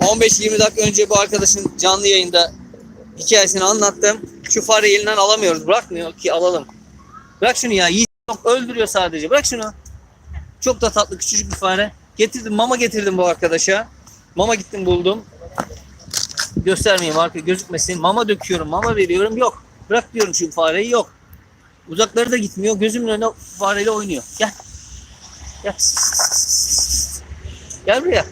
15-20 dakika önce bu arkadaşın canlı yayında hikayesini anlattım. Şu fareyi elinden alamıyoruz. Bırakmıyor ki alalım. Bırak şunu ya. Yiğit. Öldürüyor sadece. Bırak şunu. Çok da tatlı küçücük bir fare. Getirdim. Mama getirdim bu arkadaşa. Mama gittim buldum. Göstermeyeyim arka gözükmesin. Mama döküyorum. Mama veriyorum. Yok. Bırak diyorum şu fareyi. Yok. Uzakları da gitmiyor. Gözümün önünde fareyle oynuyor. Gel. Gel. Gel buraya.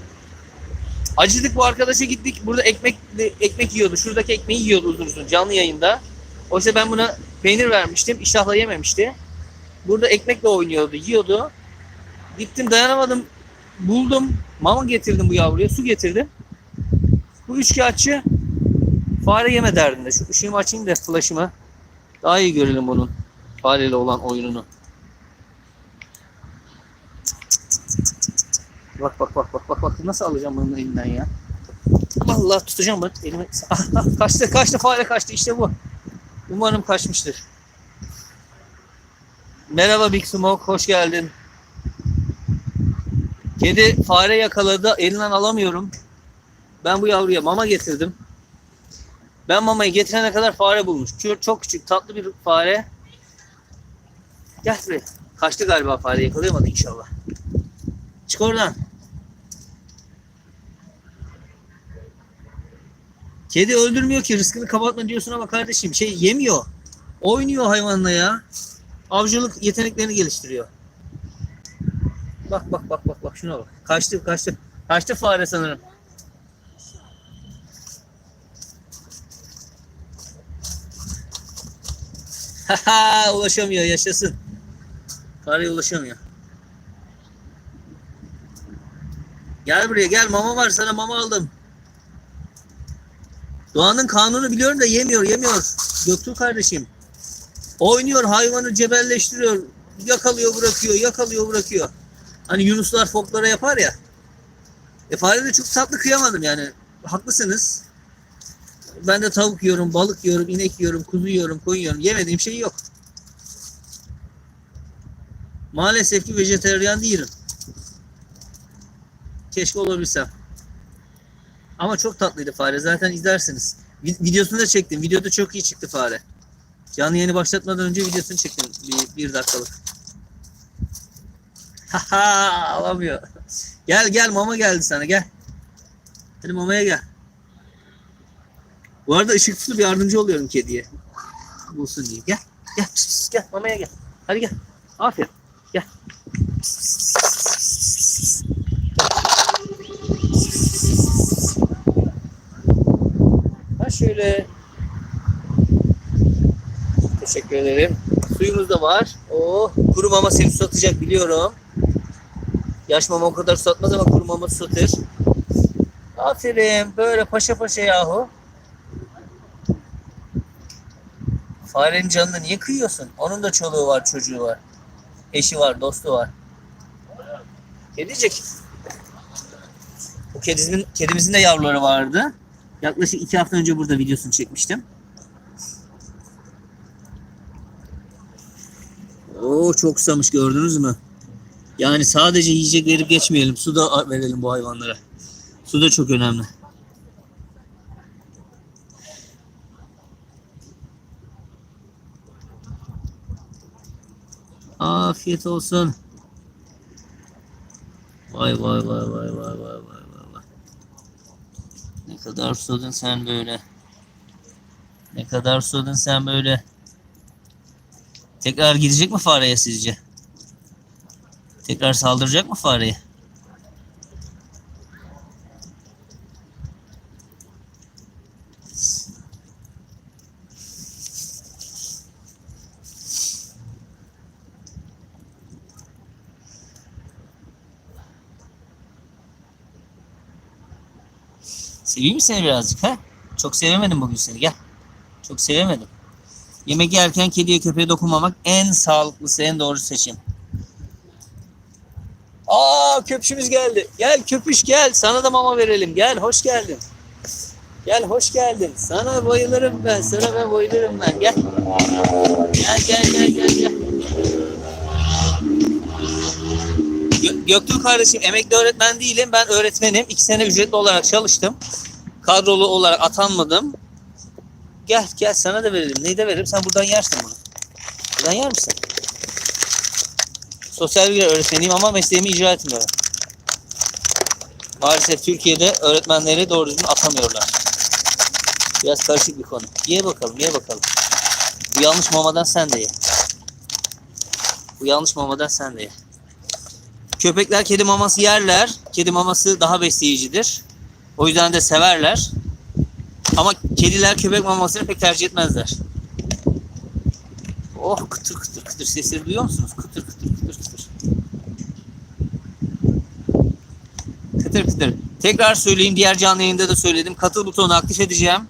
Acıdık bu arkadaşa gittik. Burada ekmek ekmek yiyordu. Şuradaki ekmeği yiyordu uzun uzun canlı yayında. Oysa ben buna peynir vermiştim. İştahla yememişti. Burada ekmekle oynuyordu, yiyordu. Gittim dayanamadım. Buldum. Mama getirdim bu yavruya. Su getirdim. Bu üçkağıtçı fare yeme derdinde. Şu ışığımı açayım da flaşımı. Daha iyi görelim bunun fareyle olan oyununu. Bak bak bak bak bak bak nasıl alacağım bunun elinden ya. Allah tutacağım bak elime. Ah, ah, kaçtı kaçtı fare kaçtı işte bu. Umarım kaçmıştır. Merhaba Big Smoke hoş geldin. Kedi fare yakaladı elinden alamıyorum. Ben bu yavruya mama getirdim. Ben mamayı getirene kadar fare bulmuş. Çok küçük tatlı bir fare. Gel buraya. Kaçtı galiba fare yakalayamadı inşallah. Çık oradan. Kedi öldürmüyor ki rızkını kapatma diyorsun ama kardeşim şey yemiyor. Oynuyor hayvanla ya. Avcılık yeteneklerini geliştiriyor. Bak bak bak bak bak şuna bak. Kaçtı kaçtı. Kaçtı fare sanırım. Haha ulaşamıyor yaşasın. Fareye ulaşamıyor. Gel buraya gel mama var sana mama aldım. Doğanın kanunu biliyorum da yemiyor yemiyor. Göktuğ kardeşim. Oynuyor hayvanı cebelleştiriyor. Yakalıyor bırakıyor yakalıyor bırakıyor. Hani yunuslar foklara yapar ya. E fare de çok tatlı kıyamadım yani. Haklısınız. Ben de tavuk yiyorum, balık yiyorum, inek yiyorum, kuzu yiyorum, koyun yiyorum. Yemediğim şey yok. Maalesef ki vejeteryan değilim. Keşke olabilsem. Ama çok tatlıydı fare. Zaten izlersiniz. Vi- Videosunu da çektim. Videoda çok iyi çıktı fare. Canlı yayını başlatmadan önce videosunu çektim. Bir, bir dakikalık. Haha alamıyor. Gel gel mama geldi sana gel. Hadi mamaya gel. Bu arada ışık tutup yardımcı oluyorum kediye. Bulsun diye. Gel. Gel. Pıs pıs, gel. Mamaya gel. Hadi gel. Aferin. Gel. Pıs pıs, şöyle. Teşekkür ederim. Suyumuz da var. Oh, kuru mama seni susatacak biliyorum. Yaş mama o kadar susatmaz ama kuru mama susatır. Aferin. Böyle paşa paşa yahu. Farenin canını niye kıyıyorsun? Onun da çoluğu var, çocuğu var. Eşi var, dostu var. Kedicik. Bu kedimizin, kedimizin de yavruları vardı. Yaklaşık iki hafta önce burada videosunu çekmiştim. Oo çok susamış gördünüz mü? Yani sadece yiyecek verip geçmeyelim. Su da verelim bu hayvanlara. Su da çok önemli. Afiyet olsun. Vay vay vay vay vay vay vay kadar susadın sen böyle. Ne kadar susadın sen böyle. Tekrar gidecek mi fareye sizce? Tekrar saldıracak mı fareye? Seveyim mi seni birazcık ha? Çok sevemedim bugün seni gel. Çok sevemedim. Yemek yerken kediye köpeğe dokunmamak en sağlıklısı, en doğru seçim. Aa köpüşümüz geldi. Gel köpüş gel. Sana da mama verelim. Gel hoş geldin. Gel hoş geldin. Sana bayılırım ben. Sana ben bayılırım ben. Gel. Gel gel gel gel gel. Gö- Göktuğ kardeşim emekli öğretmen değilim. Ben öğretmenim. İki sene ücretli olarak çalıştım. Kadrolu olarak atanmadım. Gel gel sana da verelim. Neyi de veririm? Sen buradan yersin bunu. Buradan yer misin? Sosyal bilgiler öğretmeniyim ama mesleğimi icra etmiyorum. Maalesef Türkiye'de öğretmenleri doğru düzgün atamıyorlar. Biraz karışık bir konu. Ye bakalım, ye bakalım. Bu yanlış mamadan sen de ye. Bu yanlış mamadan sen de ye. Köpekler kedi maması yerler. Kedi maması daha besleyicidir. O yüzden de severler. Ama kediler köpek mamasını pek tercih etmezler. Oh kıtır kıtır kıtır sesleri duyuyor musunuz? Kıtır kıtır kıtır kıtır. Kıtır kıtır. Tekrar söyleyeyim diğer canlı yayında da söyledim. Katıl butonunu aktif edeceğim.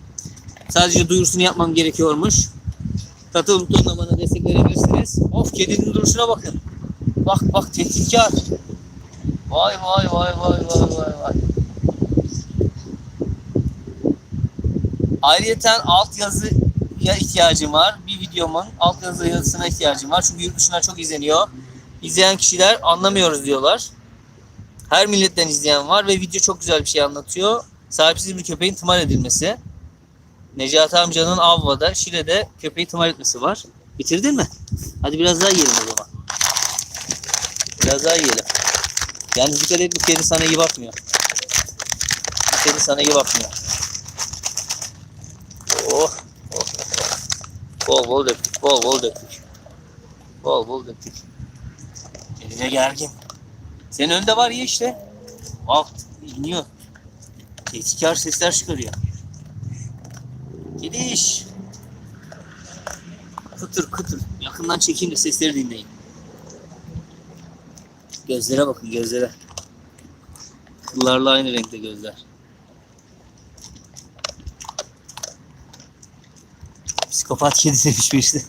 Sadece duyurusunu yapmam gerekiyormuş. Katıl butonuna bana destek verebilirsiniz. Of kedinin duruşuna bakın. Bak bak tehditkar. Vay vay vay vay vay vay vay. Ayrıyeten altyazıya ihtiyacım var. Bir videomun altyazı yazısına ihtiyacım var. Çünkü yurt dışına çok izleniyor. İzleyen kişiler anlamıyoruz diyorlar. Her milletten izleyen var ve video çok güzel bir şey anlatıyor. Sahipsiz bir köpeğin tımar edilmesi. Necati amcanın Avva'da, Şile'de köpeği tımar etmesi var. Bitirdin mi? Hadi biraz daha yiyelim o zaman. Biraz daha yiyelim. Yalnız dikkat et bu kedi sana iyi bakmıyor. Bu kedi sana iyi bakmıyor. Oh, oh. Bol bol döktük, bol bol döktük. Bol bol döktük. De gergin. Senin önünde var ya işte. Bak iniyor. Tehditkar sesler çıkarıyor. Gidiş. Kıtır kıtır. Yakından çekeyim de sesleri dinleyin. Gözlere bakın gözlere. Kıllarla aynı renkte gözler. Psikopat kedi sevişmişti.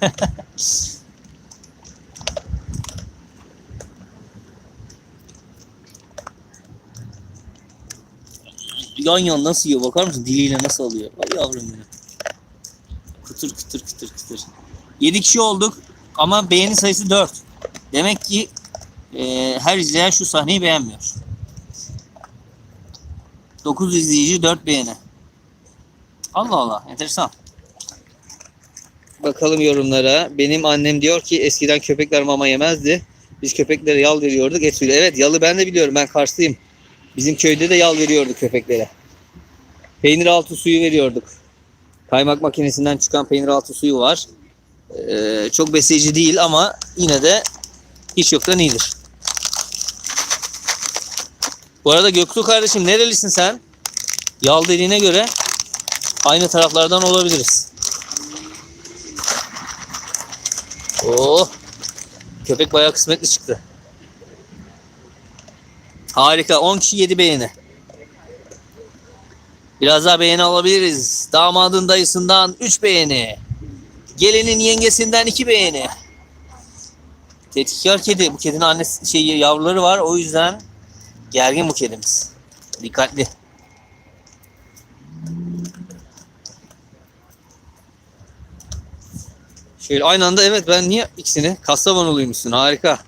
yan yan nasıl yiyor bakar mısın? Diliyle nasıl alıyor? Ay yavrum benim. Kıtır kıtır kıtır kıtır. 7 kişi olduk ama beğeni sayısı 4. Demek ki e, her izleyen şu sahneyi beğenmiyor. 9 izleyici 4 beğeni. Allah Allah enteresan. Bakalım yorumlara. Benim annem diyor ki eskiden köpekler mama yemezdi. Biz köpeklere yal veriyorduk et suyu. Evet yalı ben de biliyorum ben Karslıyım. Bizim köyde de yal veriyorduk köpeklere. Peynir altı suyu veriyorduk. Kaymak makinesinden çıkan peynir altı suyu var. Ee, çok besleyici değil ama yine de hiç yoktan iyidir. Bu arada Göktuğ kardeşim nerelisin sen? Yal dediğine göre aynı taraflardan olabiliriz. Oh! Köpek bayağı kısmetli çıktı. Harika. 10 kişi 7 beğeni. Biraz daha beğeni alabiliriz. Damadın dayısından 3 beğeni. Gelinin yengesinden 2 beğeni. Tetkikar kedi. Bu kedinin annesi şey yavruları var. O yüzden gergin bu kedimiz. Dikkatli. Şöyle aynı anda evet ben niye ikisini Kastamonuluymuşsun harika.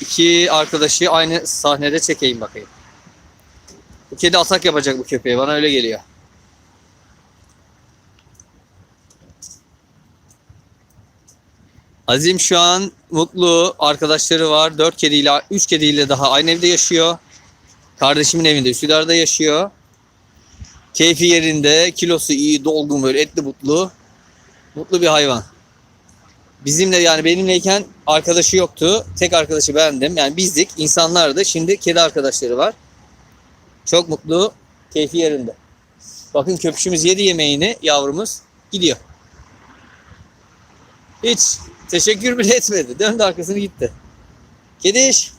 İki arkadaşı aynı sahnede çekeyim bakayım. Bu kedi atak yapacak bu köpeğe bana öyle geliyor. Azim şu an mutlu arkadaşları var. Dört kediyle, üç kediyle daha aynı evde yaşıyor. Kardeşimin evinde Üsküdar'da yaşıyor. Keyfi yerinde, kilosu iyi, dolgun böyle etli mutlu. Mutlu bir hayvan. Bizimle yani benimleyken arkadaşı yoktu. Tek arkadaşı bendim. Yani bizdik, insanlardı. Şimdi kedi arkadaşları var. Çok mutlu, keyfi yerinde. Bakın köpüşümüz yedi yemeğini yavrumuz gidiyor. Hiç teşekkür bile etmedi. Döndü arkasını gitti. Kediş.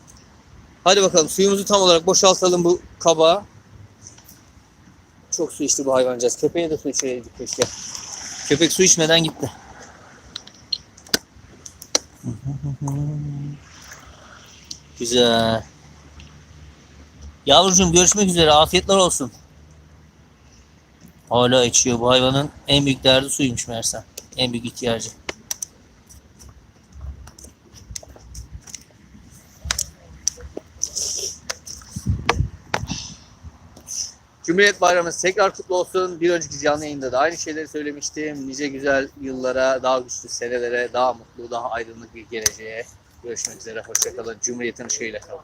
Hadi bakalım suyumuzu tam olarak boşaltalım bu kaba. Çok su içti bu hayvancağız. Köpeğe de su içireydik keşke. Köpek su içmeden gitti. Güzel. Yavrucuğum görüşmek üzere. Afiyetler olsun. Hala içiyor. Bu hayvanın en büyük derdi suymuş meğersem. En büyük ihtiyacı. Cumhuriyet Bayramımız tekrar kutlu olsun. Bir önceki canlı yayında da aynı şeyleri söylemiştim. Nice güzel yıllara, daha güçlü senelere, daha mutlu, daha aydınlık bir geleceğe görüşmek üzere. Hoşçakalın. Cumhuriyetin ışığıyla kalın.